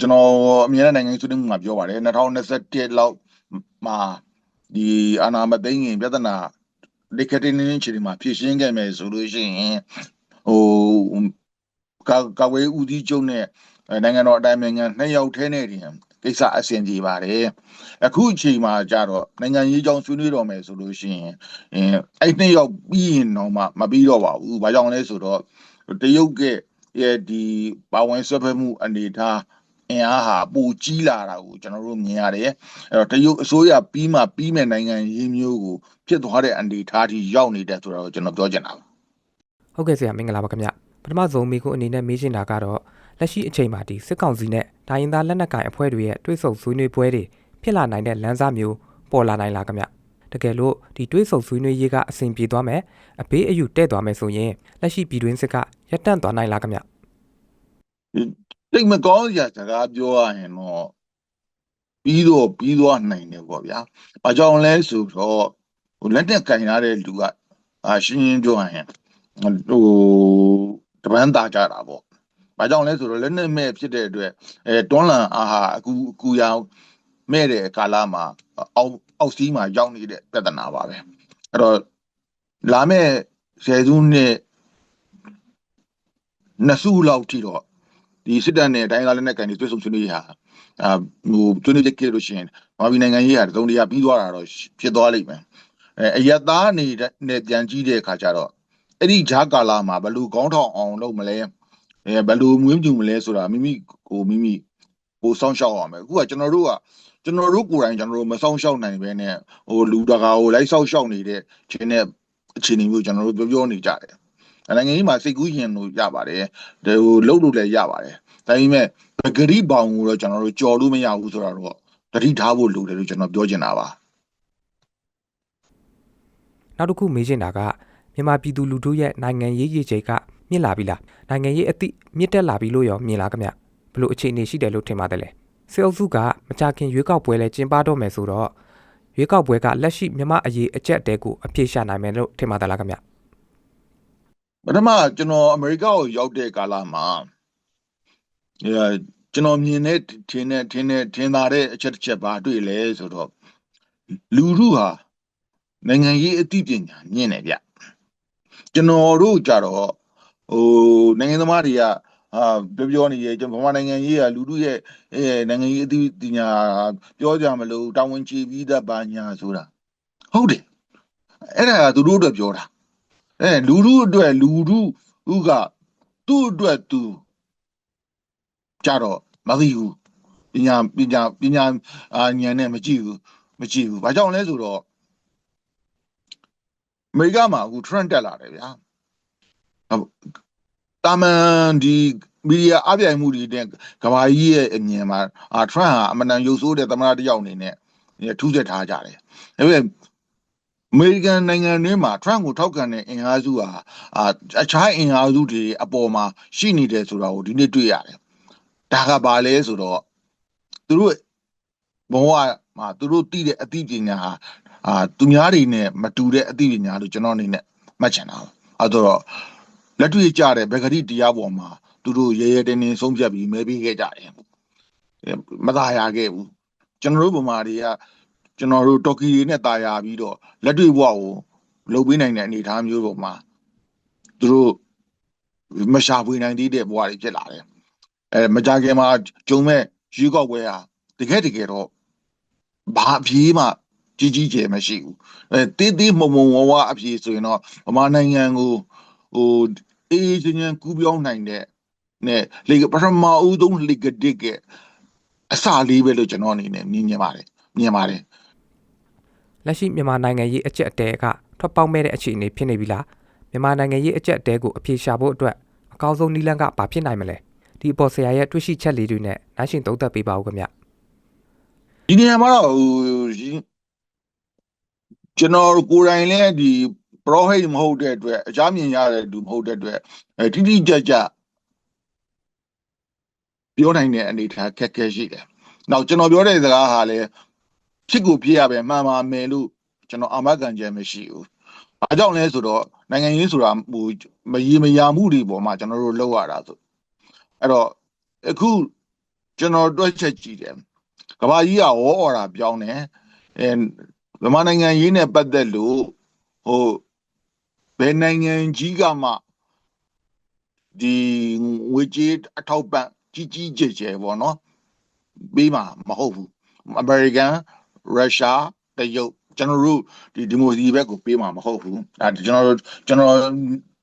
ကျွန်တော်အမြဲတမ်းနိုင်ငံရေးဆွေးနွေးမှုမှာပြောပါတယ်2021လောက်မှာဒီအာနာမသိငင်ပြဿနာဒီကတိနေနေချီမှာဖြည့်ရှင်းခဲ့မယ်ဆိုလို့ရှိရင်ဟိုကာကာဝေးဦးဒီကျုံနဲ့နိုင်ငံတော်အတိုင်ပင်ခံနှစ်ယောက်ထဲနဲ့တင်ကိစ္စအဆင်ပြေပါတယ်အခုအချိန်မှာကြတော့နိုင်ငံရေးကြောင်းဆွေးနွေးတော်မယ်ဆိုလို့ရှိရင်အဲအဲ့နှစ်ယောက်ပြီးရင်တော့မှမပြီးတော့ပါဘူးဘာကြောင့်လဲဆိုတော့တရုတ်ကရဲ့ဒီပါဝင်ဆွဲဖက်မှုအနေထား အင်အားဟာပိုကြီးလာတာကိုကျွန်တော်တို့မြင်ရတယ်အဲ့တော့တရုတ်အစိုးရပြီးမှပြီးမဲ့နိုင်ငံရေးမျိုးကိုဖြစ်သွားတဲ့အနေထားထိရောက်နေတယ်ဆိုတော့ကျွန်တော်ပြောချင်တာပါဟုတ်ကဲ့ဆရာမင်္ဂလာပါခင်ဗျပထမဆုံးမိခုအနေနဲ့မေးချင်တာကတော့လက်ရှိအချိန်မှာဒီစစ်ကောင်စီနဲ့ဒိုင်းရင်သားလက်နက်ကိုင်အဖွဲ့တွေရဲ့တွဲဆုံဆွေးနွေးပွဲတွေဖြစ်လာနိုင်တဲ့လမ်းစာမျိုးပေါ်လာနိုင်လားခင်ဗျတကယ်လို့ဒီတွဲဆုံဆွေးနွေးရေးကအဆင်ပြေသွားမယ်အဘေးအယူတဲ့သွားမယ်ဆိုရင်လက်ရှိပြည်တွင်းစစ်ကရပ်တန့်သွားနိုင်လားခင်ဗျ တိတ်မကောင်းစရာစကားပြောရရင်တော့ပြီးတော့ပြီးသွားနိုင်တယ်ပေါ့ဗျာ။ဘာကြောင့်လဲဆိုတော့ဟိုလက်နဲ့ကင်ရတဲ့လူကအာရှင်းရှင်းပြောရရင်ဟိုတပန်းသားကြတာပေါ့။ဘာကြောင့်လဲဆိုတော့လက်နဲ့မဲ့ဖြစ်တဲ့အတွက်အဲတွန်းလန်အားဟာအခုအခုရောင်မဲ့တဲ့ကာလမှာအောက်အောက်စီးမှာရောက်နေတဲ့ပြဿနာပါပဲ။အဲ့တော့လာမဲ့ဆယ်စုနှစ်နှစ်စုလောက်ထိတော့ ဒီစစ်တပ်နဲ့တိုင်းသားလက်နက်ကန်တွေတွေ့ဆုံဆွေးနွေးရဟာအာဟိုဆွေးနွေးချက်ကြည့်လို့ရှိရင်မာဘီနိုင်ငံရေးဟာသုံးတရားပြီးသွားတာတော့ဖြစ်သွားလိမ့်မယ်အဲအယက်သားနေတဲ့နဲ့ပြန်ကြည့်တဲ့အခါကျတော့အဲ့ဒီဂျာကာလာမှာဘယ်လိုကောင်းထောင်အောင်လုပ်မလဲအဲဘယ်လိုမွေးမြူမလဲဆိုတာမိမိကိုမိမိကိုစောင့်ရှောက်ရမယ်အခုကကျွန်တော်တို့ကကျွန်တော်တို့ကိုယ်တိုင်ကျွန်တော်တို့မစောင့်ရှောက်နိုင်ပဲနဲ့ဟိုလူတကာကိုလိုက်စောင့်ရှောက်နေတဲ့ခြင်းနဲ့အခြေအနေမျိုးကျွန်တော်တို့ပြောပြောနေကြတယ် နိုင်ငံရေးမှာစိတ်ကူးရင်လို့ရပါတယ်ဟိုလှုပ်လို့လည်းရပါတယ်ဒါပေမဲ့ပဂရိဘောင်ကိုတော့ကျွန်တော်တို့ကြော်လို့မရဘူးဆိုတော့တတိထားဖို့လိုတယ်လို့ကျွန်တော်ပြောချင်တာပါနောက်တစ်ခုမေးချင်တာကမြန်မာပြည်သူလူထုရဲ့နိုင်ငံရေးရည်ချိန်ကမြင့်လာပြီလားနိုင်ငံရေးအသည့်မြင့်တက်လာပြီလို့ရောမြင်လားခင်ဗျဘလို့အခြေအနေရှိတယ်လို့ထင်ပါတယ်လေစေအုပ်စုကမကြခင်ရွေးကောက်ပွဲလဲကျင်းပတော့မယ်ဆိုတော့ရွေးကောက်ပွဲကလက်ရှိမြန်မာအရေးအကျက်တဲကိုအပြည့်ရှာနိုင်မယ်လို့ထင်ပါတယ်လားခင်ဗျ ပထမကျွန်တော်အမေရိကကိုရောက်တဲ့ကာလမှာအဲကျွန်တော်မြင်တဲ့ထင်တဲ့ထင်တဲ့ထင်သာတဲ့အချက်တစ်ချက်ပါတွေ့လဲဆိုတော့လူထုဟာနိုင်ငံရေးအသိပညာမြင့်တယ်ဗျကျွန်တော်တို့ကြတော့ဟိုနိုင်ငံသမားတွေကအာပြောပြောနေရကျွန်တော်ဗမာနိုင်ငံရေးကလူထုရဲ့အဲနိုင်ငံရေးအသိပညာပြောကြမလို့တာဝန်ချပြီးသားပါညာဆိုတာဟုတ်တယ်အဲ့ဒါကသူတို့အတွက်ပြောတာ အဲလူထုအတွက်လူထုဥကသူ့အတွက်သူကြတော့မသိဘူးပညာပညာပညာအာဉာဏ်နဲ့မကြည့်ဘူးမကြည့်ဘူးဘာကြောင့်လဲဆိုတော့အမေရိကမှာအခု trend တက်လာတယ်ဗျာတာမန်ဒီမီဒီယာအပြိုင်မှုတွေနဲ့ကဘာကြီးရဲ့အမြင်မှာအာ trend ဟာအမှန်တန်ရုပ်ဆိုးတဲ့သမ္မတတစ်ယောက်အနေနဲ့ထူးခြားထားကြတယ်ဒါပေမဲ့ အမေရိကန်နိုင်ငံတွင်းမှာ Trump ကို ထောက်ခံတဲ့အင်အားစုဟာအာအခြားအင်အားစုတွေအပေါ်မှာ ရှိနေတယ်ဆိုတာကို ဒီနေ့တွေ့ရတယ်။ဒါက ဘာလဲဆိုတော့ သူတို့ဘဝမှာ သူတို့သိတဲ့ အသိပညာဟာအာသူများတွေနဲ့မတူတဲ့ အသိပညာလို့ ကျွန်တော်အနေနဲ့ မှတ်ချင်တာ။အဲတော့ လက်တွေ့ကြတဲ့ဗဂရိတရားပေါ်မှာ သူတို့ ရဲရဲတင်းတင်း ဆုံးဖြတ်ပြီး မဲပေးခဲ့ကြတယ်။မသာရခဲ့ဘူး။ကျွန်တော်တို့ ဗမာတွေက ကျွန်တော်တို့တော်ကီတွေနဲ့တာယာပြီးတော့လက်တွေ့ဘဝကိုလုပ်ပေးနိုင်တဲ့အနေအထားမျိုးပေါ်မှာသူတို့မရှာဖွေနိုင်သေးတဲ့ဘဝတွေဖြစ်လာတယ်အဲမကြခင်မှာဂျုံမဲ့ရွေးကောက်ပွဲဟာတကယ်တကယ်တော့ဘာအပြေးမှကြီးကြီးကျယ်မရှိဘူးအဲတေးသေးမုံမုံဝဝအပြေးဆိုရင်တော့ဗမာနိုင်ငံကိုဟိုအေးအေးချမ်းချမ်းကူးပြောင်းနိုင်တဲ့နဲ့လေပထမဦးဆုံးလေကတစ်ကအစလေးပဲလို့ကျွန်တော်အနေနဲ့မြင်မြင်ပါတယ်မြင်ပါတယ် လက်ရှိမြန်မာနိုင်ငံရေးအကျက်အတဲကထွက်ပေါက်မဲ့တဲ့အခြေအနေဖြစ်နေပြီလားမြန်မာနိုင်ငံရေးအကျက်အတဲကိုအပြေရှာဖို့အတွက်အကောင်းဆုံးနည်းလမ်းကဘာဖြစ်နိုင်မလဲဒီအပေါ်ဆရာရဲ့တွေ့ရှိချက်လေးတွေနဲ့နိုင်ရှင်သုံးသပ်ပေးပါဦးခင်ဗျဒီနေရာမှာတော့ဟိုကျွန်တော်ကိုယ်တိုင်လည်းဒီ pro hate မဟုတ်တဲ့အတွက်အကြမ်းမြင်ရတဲ့လူမဟုတ်တဲ့အတွက်အဲတိတိကျကျပြောနိုင်တဲ့အနေထားခက်ခဲရှိတယ်။နောက်ကျွန်တော်ပြောတဲ့စကားဟာလည်း ဖြစ်ကိုဖြစ်ရပဲမှန်ပါမယ်လို့ကျွန်တော်အာမခံချက်မရှိဘူး။အားကြောင့်လဲဆိုတော့နိုင်ငံရေးဆိုတာဟိုမရေမရာမှုတွေပေါ်မှာကျွန်တော်တို့လောက်ရတာဆိုအဲ့တော့အခုကျွန်တော်တွက်ချက်ကြည့်တယ်ကဘာကြီးကဝေါ်အော်တာပြောင်းတယ်အဲမြန်မာနိုင်ငံရေးနဲ့ပတ်သက်လို့ဟိုဘယ်နိုင်ငံကြီးကမှဒီငွေကြေးအထောက်ပံ့ကြီးကြီးကျယ်ကျယ်ပေါ့နော်ပေးမှာမဟုတ်ဘူးအမေရိကန် ရုရှားတရုတ်ကျွန်တော်တို့ဒီဒီမိုစီဘက်ကိုပေးမှာမဟုတ်ဘူးအဲကျွန်တော်တို့ကျွန်တော်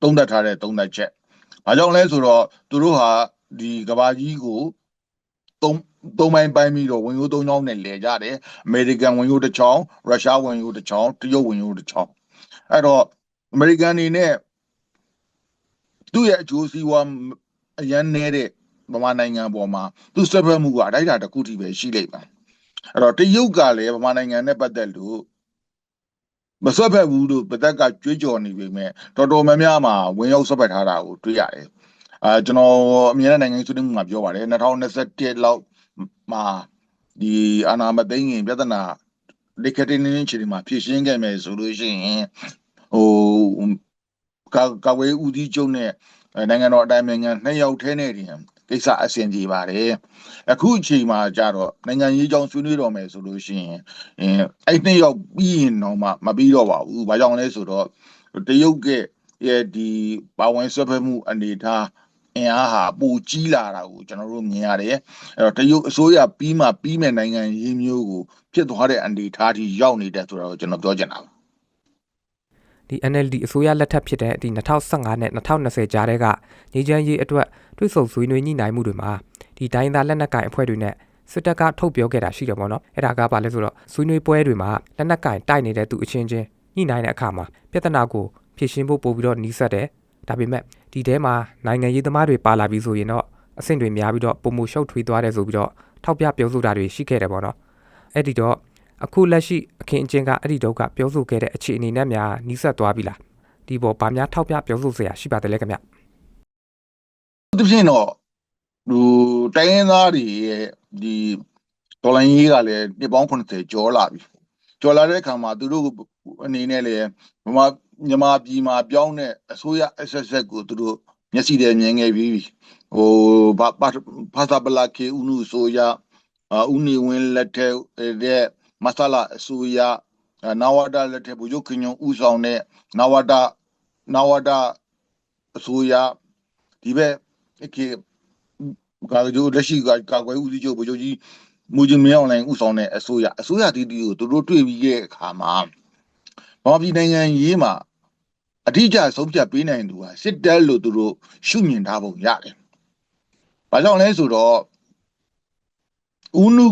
သုံးသပ်ထားတဲ့သုံးသပ်ချက်ဘာကြောင့်လဲဆိုတော့သူတို့ဟာဒီကဘာကြီးကိုသုံးသုံးပိုင်းပိုင်းပြီးတော့ဝင်ရိုးသုံးချောင်းနဲ့လဲကြတယ်အမေရိကန်ဝင်ရိုးတစ်ချောင်းရုရှားဝင်ရိုးတစ်ချောင်းတရုတ်ဝင်ရိုးတစ်ချောင်းအဲ့တော့အမေရိကန်နေနဲ့သူ့ရဲ့အကျိုးစီးပွားအရန်နေတဲ့ဗမာနိုင်ငံပေါ်မှာသူစက်ဖက်မှုကအတိုင်းအတာတစ်ခုထိပဲရှိလိမ့်မယ် အဲ့တော့တရုတ်ကလည်းဗမာနိုင်ငံနဲ့ပတ်သက်လို့မဆွတ်ဖက်ဘူးလို့ပသက်ကကြွေးကြော်နေပေမဲ့တော်တော်များများမှာဝင်ရောက်ဆွတ်ဖက်ထားတာကိုတွေ့ရတယ်အာကျွန်တော်အမြဲတမ်းနိုင်ငံရေးဆွေးနွေးမှုမှာပြောပါတယ်2021လောက်မှာဒီအာနာမသိငင်ပြဿနာဒီကတိနေနေချီမှာဖြစ်ရှင်းခဲ့မယ်ဆိုလို့ရှိရင်ဟိုကာကာဝေးဦးဒီကျုံနဲ့နိုင်ငံတော်အတိုင်ပင်ခံနှစ်ယောက်ထဲနဲ့တင် ကိစ္စအဆင်ပြေပါတယ်အခုအချိန်မှာကြတော့နိုင်ငံရေးကြောင်းဆွေးနွေးတော်မယ်ဆိုလို့ရှိရင်အဲအဲ့နှစ်ယောက်ပြီးရင်တော့မှမပြီးတော့ပါဘူးဘာကြောင့်လဲဆိုတော့တရုတ်ကရဲ့ဒီပါဝင်ဆွဲဖက်မှုအနေထားအင်အားဟာပိုကြီးလာတာကိုကျွန်တော်တို့မြင်ရတယ်အဲ့တော့တရုတ်အစိုးရပြီးမှပြီးမဲ့နိုင်ငံရေးမျိုးကိုဖြစ်သွားတဲ့အနေထားထိရောက်နေတယ်ဆိုတော့ကျွန်တော်ပြောချင်တာပါ ဒီ NLD အစိုးရလက်ထက်ဖြစ်တဲ့ဒီ2015နဲ့2020ကြားထဲကညီချမ်းရေးအတွက်တွိတ်ဆုံဆွေးနွေးညှိနှိုင်းမှုတွေမှာဒီတိုင်းသားလက်နက်ကိုင်အဖွဲ့တွေနဲ့စစ်တပ်ကထုတ်ပြောခဲ့တာရှိတယ်ပေါ့နော်အဲ့ဒါကဘာလဲဆိုတော့ဆွေးနွေးပွဲတွေမှာလက်နက်ကိုင်တိုက်နေတဲ့သူအချင်းချင်းညှိနှိုင်းတဲ့အခါမှာပြဿနာကိုဖြေရှင်းဖို့ပို့ပြီးတော့နှီးဆက်တယ်ဒါပေမဲ့ဒီထဲမှာနိုင်ငံရေးသမားတွေပါလာပြီးဆိုရင်တော့အဆင့်တွေများပြီးတော့ပုံမှုရှုပ်ထွေးသွားတယ်ဆိုပြီးတော့ထောက်ပြပြောဆိုတာတွေရှိခဲ့တယ်ပေါ့နော်အဲ့ဒီတော့ အခုလက်ရှိအခင်းအကျင်းကအဲ့ဒီတော့ကပြောဆိုခဲ့တဲ့အခြေအနေနဲ့များနှီးဆက်သွားပြီလားဒီပေါ်ဗာများထောက်ပြပြောဆိုစရာရှိပါတယ်လေခင်ဗျဒီဖြင့်တော့ဟိုတိုင်းရင်းသားတွေရဲ့ဒီဒေါ်လာရေးကလည်းနှစ်ပေါင်း80ကျော်လာပြီကျော်လာတဲ့အခါမှာသူတို့အနေနဲ့လည်းဗမာမြန်မာပြည်မှာပြောင်းတဲ့အစိုးရ SSS ကိုသူတို့မျက်စိနဲ့မြင်ခဲ့ပြီးဟိုဘာဖာသာပလာကေဦးနုဆိုရဦးနေဝင်းလက်ထက်တဲ့ မဆလာအစိုးရနာဝဒါလက်ထက်ဘူဂျုခင်ညုံဦးဆောင်တဲ့နာဝဒါနာဝဒါအစိုးရဒီဘက်ကေကာဂျိုလက်ရှိကကာကွယ်ဦးစီးချုပ်ဘူဂျုကြီးမူဂျင်မြောင်းလိုင်းဦးဆောင်တဲ့အစိုးရအစိုးရတီတီကိုသူတို့တွေ့ပြီးရဲ့အခါမှာဘာပြည်နိုင်ငံရေးမှာအထူးကြဆုံးဖြတ်ပေးနိုင်သူဟာစစ်တပ်လို့သူတို့ရှုမြင်ထားပုံရတယ်။ဘာကြောင့်လဲဆိုတော့ဦးနု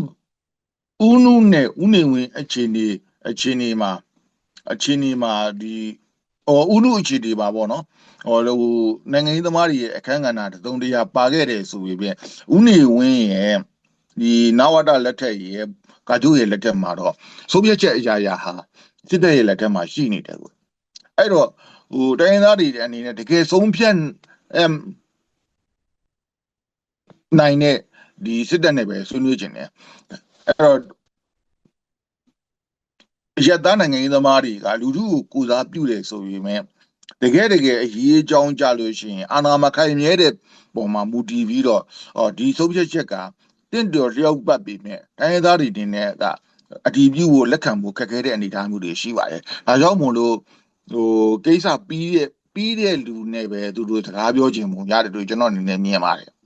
ဦးနုနဲ့ဦးနေဝင်အခြေအနေအခြေအနေမှာအခြေအနေမှာဒီဟောဦးနုအခြေအနေပါပေါ့နော်ဟောဟိုနိုင်ငံရေးသမားတွေရဲ့အခန်းကဏ္ဍတစုံတရာပါခဲ့တယ်ဆိုပြီးဦးနေဝင်းရဲ့ဒီနဝတလက်ထက်ရဲ့ကာကျိုးရဲ့လက်ထက်မှာတော့ဆိုဗီယက်ချက်အရာရာဟာစစ်တပ်ရဲ့လက်ထက်မှာရှိနေတယ်ကွအဲ့တော့ဟိုတိုင်းရင်းသားတွေအနေနဲ့တကယ်ဆုံးဖြတ်အမ်နိုင်တဲ့ဒီစစ်တပ်နဲ့ပဲဆွေးနွေးခြင်းတယ် အဲ့တော့ရတန်းနိုင်ငံရေးသမားတွေကလူထုကိုကိုစားပြုတယ်ဆိုပေမဲ့တကယ်တကယ်အရေးအကြောင်းကြလို့ရှိရင်အာနာမခိုင်မြဲတဲ့ပုံမှာမူတည်ပြီးတော့အော်ဒီဆုံးဖြတ်ချက်ကတင့်တော်လျောက်ပတ်ပြီးမြဲတိုင်းရင်းသားတွေတင်တဲ့ကအတီးပြုကိုလက်ခံဖို့ခက်ခဲတဲ့အနေအထားမျိုးတွေရှိပါတယ်။ဒါကြောင့်မို့လို့ဟိုကိစ္စပြီးတဲ့ပြီးတဲ့လူနဲ့ပဲသူတို့စကားပြောခြင်းပုံရတယ်လို့ကျွန်တော်အနေနဲ့မြင်ပါတယ်။